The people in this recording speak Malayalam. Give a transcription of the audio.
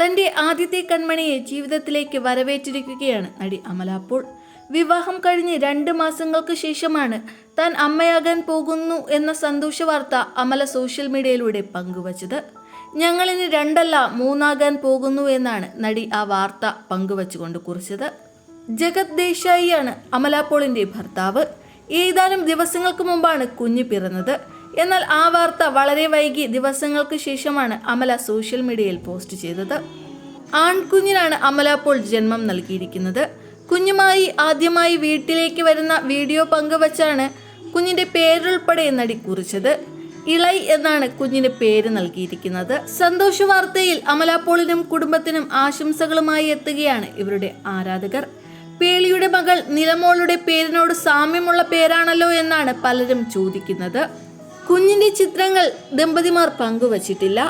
തന്റെ ആദ്യത്തെ കൺമണിയെ ജീവിതത്തിലേക്ക് വരവേറ്റിരിക്കുകയാണ് നടി അമല അപ്പോൾ. വിവാഹം കഴിഞ്ഞ് രണ്ട് മാസങ്ങൾക്ക് ശേഷമാണ് താൻ അമ്മയാകാൻ പോകുന്നു എന്ന സന്തോഷ വാർത്ത അമല സോഷ്യൽ മീഡിയയിലൂടെ പങ്കുവച്ചത്. ഞങ്ങളിനി രണ്ടല്ല മൂന്നാകാൻ പോകുന്നു എന്നാണ് നടി ആ വാർത്ത പങ്കുവച്ചുകൊണ്ട് കുറിച്ചത്. ജഗത് ദേശായിയാണ് അമല ഭർത്താവ്. ഏതാനും ദിവസങ്ങൾക്ക് മുമ്പാണ് കുഞ്ഞ് പിറന്നത്. എന്നാൽ ആ വാർത്ത വളരെ വൈകി ദിവസങ്ങൾക്ക് ശേഷമാണ് അമല സോഷ്യൽ മീഡിയയിൽ പോസ്റ്റ് ചെയ്തത്. ആൺകുഞ്ഞിനാണ് അമല അപ്പോൾ ജന്മം നൽകിയിരിക്കുന്നത്. കുഞ്ഞുമായി ആദ്യമായി വീട്ടിലേക്ക് വരുന്ന വീഡിയോ പങ്കുവച്ചാണ് കുഞ്ഞിന്റെ പേരുൾപ്പെടെ നടി കുറിച്ചത്. ഇളൈ എന്നാണ് കുഞ്ഞിന് പേര് നൽകിയിരിക്കുന്നത്. സന്തോഷ വാർത്തയിൽ അമല പോളിനും കുടുംബത്തിനും ആശംസകളുമായി എത്തുകയാണ് ഇവരുടെ ആരാധകർ. പേളിയുടെ മകൾ നിലമോളുടെ പേരിനോട് സാമ്യമുള്ള പേരാണല്ലോ എന്നാണ് പലരും ചോദിക്കുന്നത്. കുഞ്ഞിന്റെ ചിത്രങ്ങൾ ദമ്പതിമാർ പങ്കുവച്ചിട്ടില്ല.